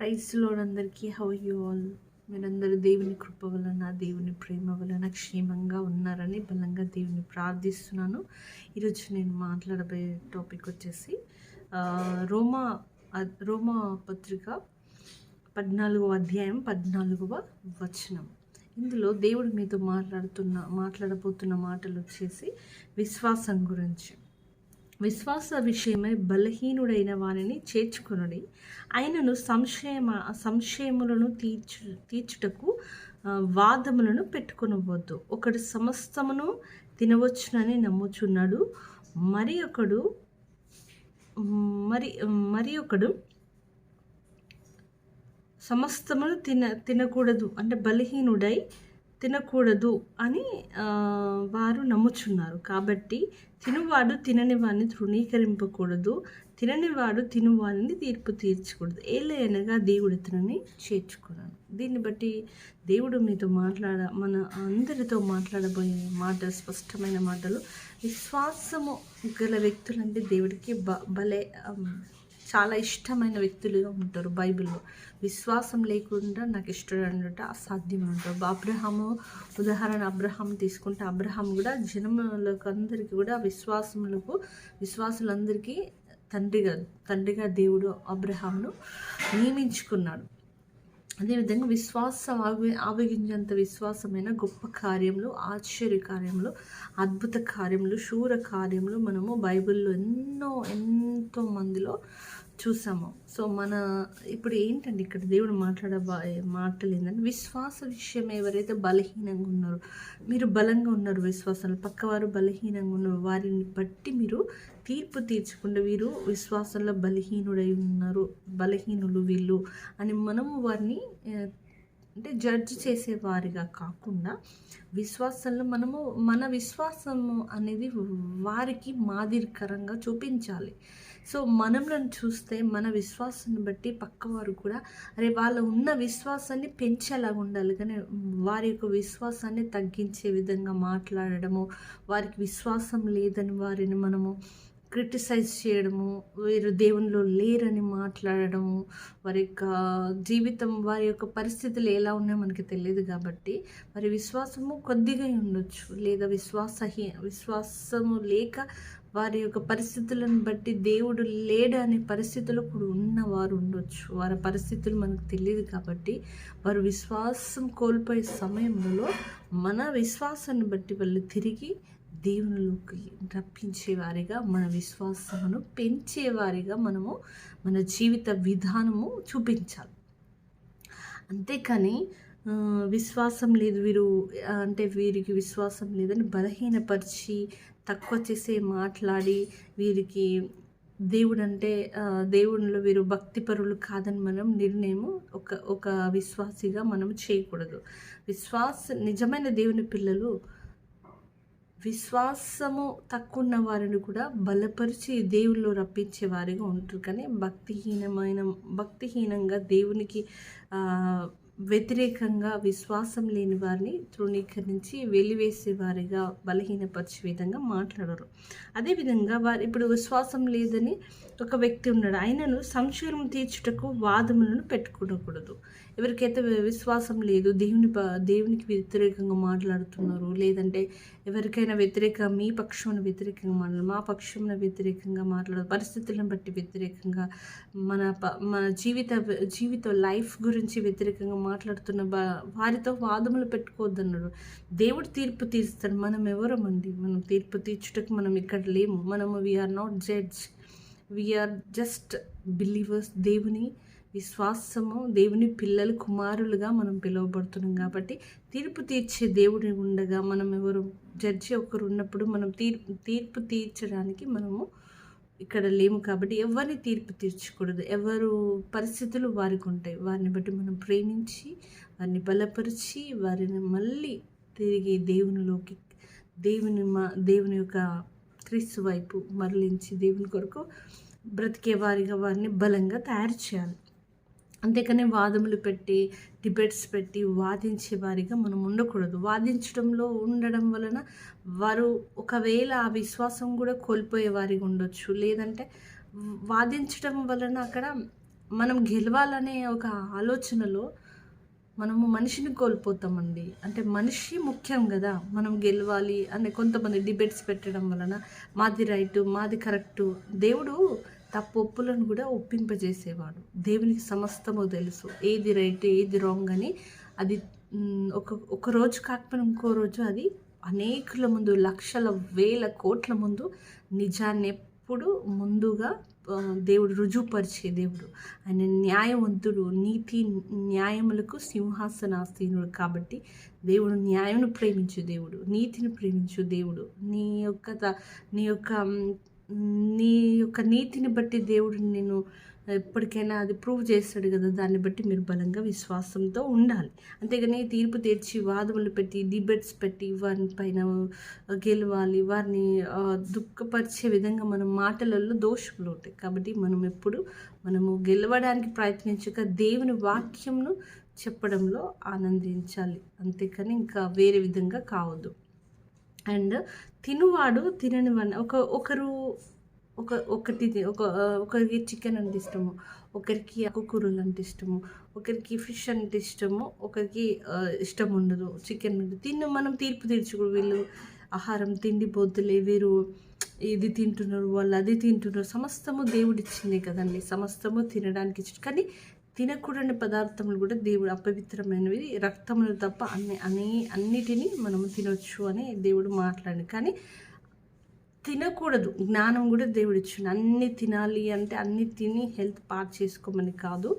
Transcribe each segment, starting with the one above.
ప్రైజ్లో అందరికీ. How you all మీరందరూ దేవుని కృప వలన దేవుని ప్రేమ వలన క్షేమంగా ఉన్నారని బలంగా దేవుని ప్రార్థిస్తున్నాను. ఈరోజు నేను మాట్లాడబోయే టాపిక్ వచ్చేసి రోమా రోమా పత్రిక పద్నాలుగవ అధ్యాయం పద్నాలుగవ వచనం. ఇందులో దేవుడు మీతో మాట్లాడుతున్న మాట్లాడబోతున్న మాటలు వచ్చేసి విశ్వాసం గురించి. విశ్వాస విషయమై బలహీనుడైన వారిని చేర్చుకొనుడి. ఆయనను సంశయమ సంశయములను తీర్చు తీర్చుటకు వాదములను పెట్టుకొనవద్దు. ఒకడు సమస్తమును తినవచ్చునని నమ్ముచున్నాడు. మరి ఒకడు మరి మరి ఒకడు సమస్తమును తిన తినకూడదు. అంటే బలహీనుడై తినకూడదు అని వారు నమ్ముచున్నారు. కాబట్టి తినువాడు తినని వాడిని తృణీకరింపకూడదు. తిననివాడు తినువాడిని తీర్పు తీర్చకూడదు. ఏలైనగా దేవుడు ఇతనిని చేర్చుకున్నాను దీన్ని బట్టి దేవుడు మీతో మాట్లాడ మన అందరితో మాట్లాడబోయే మాట స్పష్టమైన మాటలు విశ్వాసము గల వ్యక్తులంటే దేవుడికి బ భలే చాలా ఇష్టమైన వ్యక్తులుగా ఉంటారు బైబిల్లో. విశ్వాసం లేకుండా నాకు ఇష్టం అనట అసాధ్యం అంటారు. అబ్రహాము ఉదాహరణ అబ్రహాం తీసుకుంటే అబ్రహాం కూడా జనములకు అందరికీ కూడా విశ్వాసములకు విశ్వాసులందరికీ తండ్రిగా తండ్రిగా దేవుడు అబ్రహాంను నియమించుకున్నాడు. అదేవిధంగా విశ్వాసం ఆవి ఆవగించేంత విశ్వాసమైన గొప్ప కార్యములు ఆశ్చర్య కార్యములు అద్భుత కార్యములు శూర కార్యములు మనము బైబిల్లో ఎన్నో ఎంతో మందిలో చూసాము. సో మన ఇప్పుడు ఏంటండి ఇక్కడ దేవుడు మాట్లాడే మాటలు ఏంటంటే విశ్వాస విషయం ఎవరైతే బలహీనంగా ఉన్నారో మీరు బలంగా ఉన్నారు విశ్వాసాలు. పక్కవారు బలహీనంగా ఉన్నారు. వారిని బట్టి మీరు తీర్పు తీర్చకుండా వీరు విశ్వాసంలో బలహీనుడై ఉన్నారు. బలహీనులు వీళ్ళు అని మనము వారిని అంటే జడ్జ్ చేసేవారిగా కాకుండా విశ్వాసంలో మనము మన విశ్వాసము అనేది వారికి మాదిరికరంగా చూపించాలి. సో మనలను చూస్తే మన విశ్వాసాన్ని బట్టి పక్కవారు కూడా అరే వాళ్ళ ఉన్న విశ్వాసాన్ని పెంచేలాగా ఉండాలి. కానీ వారి యొక్క విశ్వాసాన్ని తగ్గించే విధంగా మాట్లాడడము వారికి విశ్వాసం లేదని వారిని మనము క్రిటిసైజ్ చేయడము వీరు దేవునిలో లేరని మాట్లాడడము వారి యొక్క జీవితం వారి యొక్క పరిస్థితులు ఎలా ఉన్నాయో మనకి తెలియదు కాబట్టి వారి విశ్వాసము కొద్దిగా ఉండొచ్చు. లేదా విశ్వాసహీ విశ్వాసము లేక వారి యొక్క పరిస్థితులను బట్టి దేవుడు లేడు అనే పరిస్థితులు కూడా ఉన్నవారు ఉండొచ్చు. వారి పరిస్థితులు మనకు తెలియదు కాబట్టి వారు విశ్వాసం కోల్పోయే సమయంలో మన విశ్వాసాన్ని బట్టి వాళ్ళు తిరిగి దేవునిలోకి రప్పించేవారిగా మన విశ్వాసమును పెంచేవారిగా మనము మన జీవిత విధానము చూపించాలి. అంతేకాని విశ్వాసం లేదు వీరు అంటే వీరికి విశ్వాసం లేదని బలహీనపరిచి తక్కువ చేసే మాట్లాడి వీరికి దేవుడు అంటే దేవునిలో వీరు భక్తిపరులు కాదని మనం నిర్ణయం ఒక ఒక విశ్వాసిగా మనం చేయకూడదు. విశ్వాస నిజమైన దేవుని పిల్లలు విశ్వాసము తక్కువ ఉన్న వారిని కూడా బలపరిచి దేవుల్లో రప్పించే వారిగా ఉంటారు. కానీ భక్తిహీనమైన భక్తిహీనంగా దేవునికి వ్యతిరేకంగా విశ్వాసం లేని వారిని తృణీకరించి వెలివేసే వారిగా బలహీనపరిచే విధంగా మాట్లాడరు. అదేవిధంగా వారు ఇప్పుడు విశ్వాసం లేదని ఒక వ్యక్తి ఉన్నాడు. ఆయనను సంశయం తీర్చుటకు వాదములను పెట్టుకోకూడదు ఎవరికైతే విశ్వాసం లేదు దేవుని దేవునికి వ్యతిరేకంగా మాట్లాడుతున్నారు లేదంటే ఎవరికైనా వ్యతిరేక మీ పక్షం వ్యతిరేకంగా మాట్లాడు మా పక్షమును వ్యతిరేకంగా మాట్లాడు పరిస్థితులను బట్టి వ్యతిరేకంగా మన ప మన జీవిత జీవిత లైఫ్ గురించి వ్యతిరేకంగా మాట్లాడుతున్న వారితో వాదములు పెట్టుకోవద్దన్నాడు. దేవుడు తీర్పు తీరుస్తాడు. మనం ఎవరమండి మనం తీర్పు తీర్చుటకు మనం ఇక్కడ లేము. మనము we're not judge we're just believers దేవుని విశ్వాసము దేవుని పిల్లలు కుమారులుగా మనం పిలువబడుతున్నాం కాబట్టి తీర్పు తీర్చే దేవుడిని ఉండగా మనం ఎవరు జడ్జి ఒకరు ఉన్నప్పుడు మనం తీర్పు తీర్పు తీర్చడానికి మనము ఇక్కడ లేము కాబట్టి ఎవరిని తీర్పు తీర్చకూడదు. ఎవరు పరిస్థితులు వారికి ఉంటాయి. వారిని బట్టి మనం ప్రేమించి వారిని బలపరిచి వారిని మళ్ళీ తిరిగి దేవునిలోకి దేవుని మా దేవుని యొక్క క్రీస్తు వైపు మరలించి దేవుని కొరకు బ్రతికే వారిగా వారిని బలంగా తయారు చేయాలి. అంతేకాని వాదములు పెట్టి డిబేట్స్ పెట్టి వాదించే వారిగా మనం ఉండకూడదు. వాదించడంలో ఉండడం వలన వారు ఒకవేళ ఆ విశ్వాసం కూడా కోల్పోయే వారిగా ఉండొచ్చు. లేదంటే వాదించడం వలన అక్కడ మనం గెలవాలనే ఒక ఆలోచనలో మనము మనిషిని కోల్పోతామండి. అంటే మనిషి ముఖ్యం కదా మనం గెలవాలి అనే కొంతమంది డిబేట్స్ పెట్టడం వలన మాది రైటు మాది కరెక్టు. దేవుడు తప్పు ఒప్పులను కూడా ఒప్పింపజేసేవాడు. దేవునికి సమస్తము తెలుసు. ఏది రైట్ ఏది రాంగ్ అని అది ఒక ఒక రోజు కాకపోయినా ఇంకో రోజు అది అనేకుల ముందు లక్షల వేల కోట్ల ముందు నిజాన్ని ఎప్పుడు ముందుగా దేవుడు రుజువుపరిచే దేవుడు. ఆయన న్యాయవంతుడు నీతి న్యాయములకు సింహాసనాసీనుడు కాబట్టి దేవుడు న్యాయమును ప్రేమించు దేవుడు నీతిని ప్రేమించు దేవుడు. నీ యొక్క నీ యొక్క నీ యొక్క నీతిని బట్టి దేవుడు నేను ఎప్పటికైనా అది ప్రూవ్ చేస్తాడు కదా దాన్ని బట్టి మీరు బలంగా విశ్వాసంతో ఉండాలి. అంతేగాని తీర్పు తీర్చి వాదములు పెట్టి డిబేట్స్ పెట్టి వారి పైన గెలవాలి వారిని దుఃఖపరిచే విధంగా మన మాటలలో దోషములు ఉంటాయి. కాబట్టి మనం ఎప్పుడు మనము గెలవడానికి ప్రయత్నించక దేవుని వాక్యంను చెప్పడంలో ఆనందించాలి. అంతేకాని ఇంకా వేరే విధంగా కావద్దు. అండ్ తినువాడు తినని వాడిని. ఒక ఒకరు ఒక ఒకటి తి- ఒక ఒకరికి చికెన్ అంటే ఇష్టము ఒకరికి ఆకుకూరలు అంటే ఇష్టము ఒకరికి ఫిష్ అంటే ఇష్టము ఒకరికి ఇష్టం ఉండదు చికెన్ ఉండదు తిన్న మనం తీర్పు తీర్చుకోడు వీళ్ళు ఆహారం తిండి బొద్దులే వీరు ఇది తింటున్నారు వాళ్ళు అది తింటున్నారు సమస్తము దేవుడిచ్చింది ఇచ్చిందే కదండి. సమస్తము తినడానికి ఇచ్చి కానీ తినకూడని పదార్థములు కూడా దేవుడు అపవిత్రమైనవి. రక్తములు తప్ప అన్ని అన్ని అన్నిటినీ మనము తినొచ్చు అని దేవుడు మాట్లాడి. కానీ తినకూడదు. జ్ఞానం కూడా దేవుడు ఇచ్చిండు. అన్ని తినాలి అంటే అన్ని తిని హెల్త్ పాడు చేసుకోమని కాదు.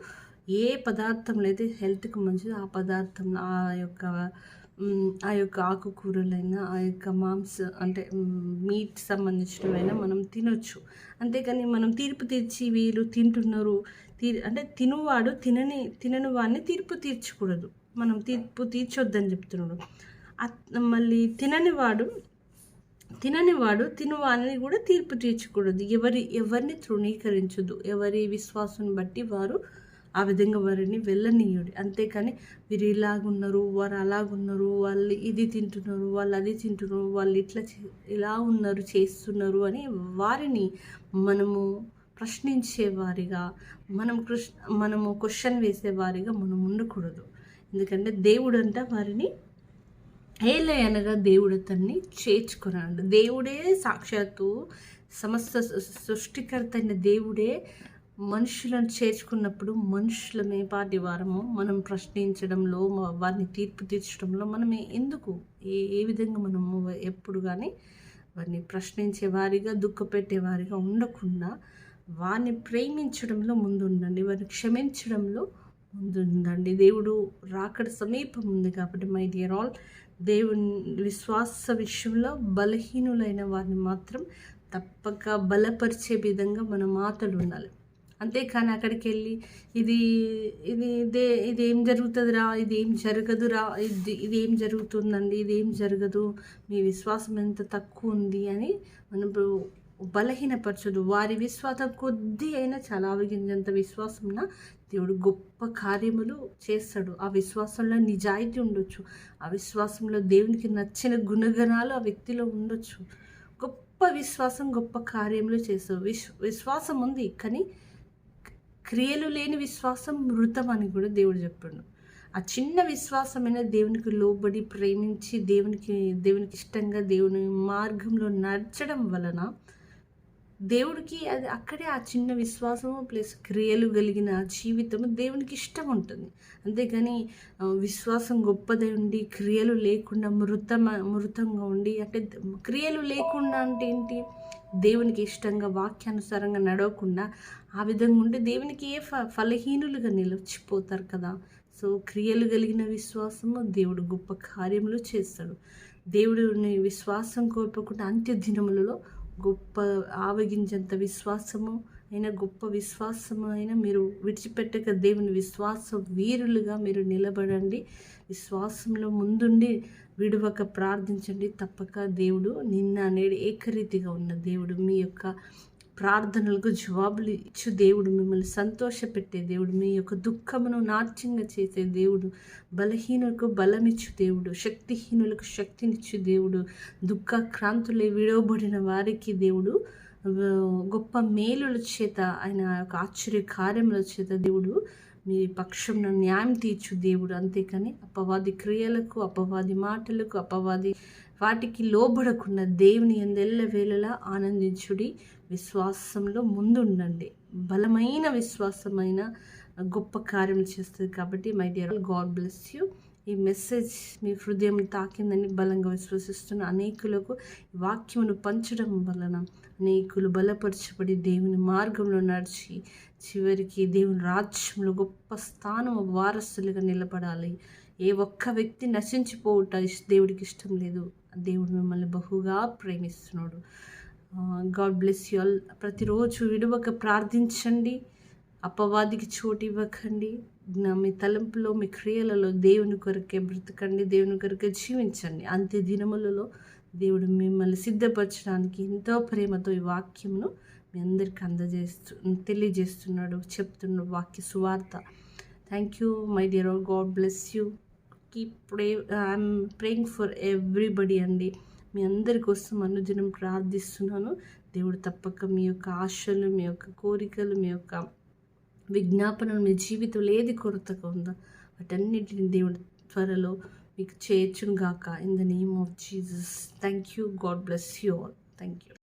ఏ పదార్థంలో అయితే హెల్త్కి మంచిదో ఆ పదార్థం ఆ యొక్క ఆ యొక్క ఆకుకూరలైనా ఆ యొక్క మాంస అంటే మీట్ సంబంధించినవైనా మనం తినొచ్చు. అంతేకాని మనం తీర్పు తీర్చి వీళ్ళు తింటున్నారు అంటే తినువాడు తినని తినని వాడిని తీర్పు తీర్చకూడదు. మనం తీర్పు తీర్చొద్దని చెప్తున్నాడు. మళ్ళీ తినని వాడు తినని వాడు తినువాని కూడా తీర్పు తీర్చకూడదు. ఎవరి ఎవరిని తృణీకరించదు. ఎవరి విశ్వాసం బట్టి వారు ఆ విధంగా వారిని వెళ్ళనీయుడు. అంతేకాని వీరు ఇలాగున్నారు వారు అలాగున్నారు వాళ్ళు ఇది తింటున్నారు వాళ్ళు అది తింటున్నారు వాళ్ళు ఇట్లా చే- ఇలా ఉన్నారు చేస్తున్నారు అని వారిని మనము ప్రశ్నించే వారిగా మనం కృష్ మనము క్వశ్చన్ వేసేవారిగా మనం ఉండకూడదు. ఎందుకంటే దేవుడు అంట వారిని ఏలే అనగా దేవుడు అతన్ని చేర్చుకున్నాడు. దేవుడే సాక్షాత్తు సమస్త సృష్టికర్త అయిన దేవుడే మనుషులను చేర్చుకున్నప్పుడు మనుషులమే పాటి వారము మనం ప్రశ్నించడంలో వారిని తీర్పు తీర్చడంలో మనమే ఎందుకు? ఏ ఏ విధంగా మనము ఎప్పుడు కానీ వారిని ప్రశ్నించే వారిగా దుఃఖపెట్టే వారిగా ఉండకుండా వారిని ప్రేమించడంలో ముందుండండి వారిని క్షమించడంలో ముందుండండి. దేవుడు రాకడ సమీపం ఉంది కాబట్టి మై డియర్ ఆల్ దేవుని విశ్వాస విషయంలో బలహీనులైన వారిని మాత్రం తప్పక బలపరిచే విధంగా మన మాటలు ఉండాలి. అంతేకాని అక్కడికి వెళ్ళి ఇది ఇది ఇదే ఇది ఏం జరుగుతుందిరా ఇది ఏం జరగదురా ఇది ఇది ఏం జరుగుతుందండి ఇది ఏం జరగదు మీ విశ్వాసం ఎంత తక్కువ ఉంది అని మనం బలహీనపరచదు. వారి విశ్వాసం కొద్ది అయినా చాలా ఆవగించేంత విశ్వాసం దేవుడు గొప్ప కార్యములు చేస్తాడు. ఆ విశ్వాసంలో నిజాయితీ ఉండొచ్చు. ఆ విశ్వాసంలో దేవునికి నచ్చిన గుణగణాలు ఆ వ్యక్తిలో ఉండొచ్చు. గొప్ప విశ్వాసం గొప్ప కార్యములు చేస్తాడు. విశ్ విశ్వాసం ఉంది కానీ క్రియలు లేని విశ్వాసం మృతం అని కూడా దేవుడు చెప్పాడు. ఆ చిన్న విశ్వాసమైన దేవునికి లోబడి ప్రేమించి దేవునికి దేవునికి ఇష్టంగా దేవుని మార్గంలో నడచడం వలన దేవుడికి అది అక్కడే ఆ చిన్న విశ్వాసము ప్లస్ క్రియలు కలిగిన ఆ జీవితము దేవునికి ఇష్టం ఉంటుంది. అంతేగాని విశ్వాసం గొప్పదై ఉండి క్రియలు లేకుండా మృతం మృతంగా ఉండి అంటే క్రియలు లేకుండా అంటే ఏంటి? దేవునికి ఇష్టంగా వాక్యానుసారంగా నడవకుండా ఆ విధంగా ఉంటే దేవునికి ఏ ఫ ఫలహీనులుగా నిలిచిపోతారు కదా. సో క్రియలు కలిగిన విశ్వాసము దేవుడు గొప్ప కార్యములు చేస్తాడు. దేవుడిని విశ్వాసం కోల్పోకుండా అంత్య దినములలో గొప్ప ఆవగించేంత విశ్వాసము అయినా గొప్ప విశ్వాసము అయినా మీరు విడిచిపెట్టక దేవుని విశ్వాస వీరులుగా మీరు నిలబడండి. విశ్వాసంలో ముందుండి విడువక ప్రార్థించండి. తప్పక దేవుడు నిన్న నేడు ఏకరీతిగా ఉన్న దేవుడు మీ యొక్క ప్రార్థనలకు జవాబులు ఇచ్చు దేవుడు మిమ్మల్ని సంతోషపెట్టే దేవుడు మీ యొక్క దుఃఖమును నాట్యంగా చేసే దేవుడు బలహీనులకు బలమిచ్చు దేవుడు శక్తిహీనులకు శక్తినిచ్చు దేవుడు దుఃఖ క్రాంతులే విడవబడిన వారికి దేవుడు గొప్ప మేలుల చేత ఆయన యొక్క ఆశ్చర్య కార్యముల చేత దేవుడు మీ పక్షంలో న్యాయం తీర్చు దేవుడు. అంతేకాని అపవాది క్రియలకు అపవాది మాటలకు అపవాది వాటికి లోబడకుండా దేవుని ఎందెల్ల వేళలా ఆనందించుడి విశ్వాసంలో ముందుండండి. బలమైన విశ్వాసమైన గొప్ప కార్యం చేస్తుంది కాబట్టి my dear God bless you ఈ మెసేజ్ మీ హృదయం తాకిందని బలంగా విశ్వసిస్తున్న అనేకులకు వాక్యమును పంచడం వలన అనేకులు బలపరచబడి దేవుని మార్గంలో నడిచి చివరికి దేవుని రాజ్యంలో గొప్ప స్థానం వారసులుగా నిలబడాలి. ఏ ఒక్క వ్యక్తి నశించిపోవుట దేవుడికి ఇష్టం లేదు. దేవుడు మిమ్మల్ని బహుగా ప్రేమిస్తున్నాడు. గాడ్ బ్లెస్ యు ఆల్ ప్రతిరోజు విడవక ప్రార్థించండి. అపవాదికి చోటు ఇవ్వకండి. నా మీ తలంపులో మీ క్రియలలో దేవుని కొరకే బ్రతకండి. దేవుని కొరకే జీవించండి. అంత్య దినములలో దేవుడు మిమ్మల్ని సిద్ధపరచడానికి ఎంతో ప్రేమతో ఈ వాక్యమును మీ అందరికీ అందజేస్తు తెలియజేస్తున్నాడు చెప్తున్నాడు వాక్య సువార్త. Thank you my dear God bless you keep pray I'm praying for everybody అండి. మీ అందరి కోసం అనుదినం ప్రార్థిస్తున్నాను. దేవుడు తప్పక మీ యొక్క ఆశలు మీ యొక్క కోరికలు మీ యొక్క విజ్ఞాపనలు మీ జీవితంలో ఏది కొరతగా ఉందో వాటన్నిటిని దేవుడు త్వరలో మీకు చేయొచ్చును గాక in the name of Jesus thank you God bless you all thank you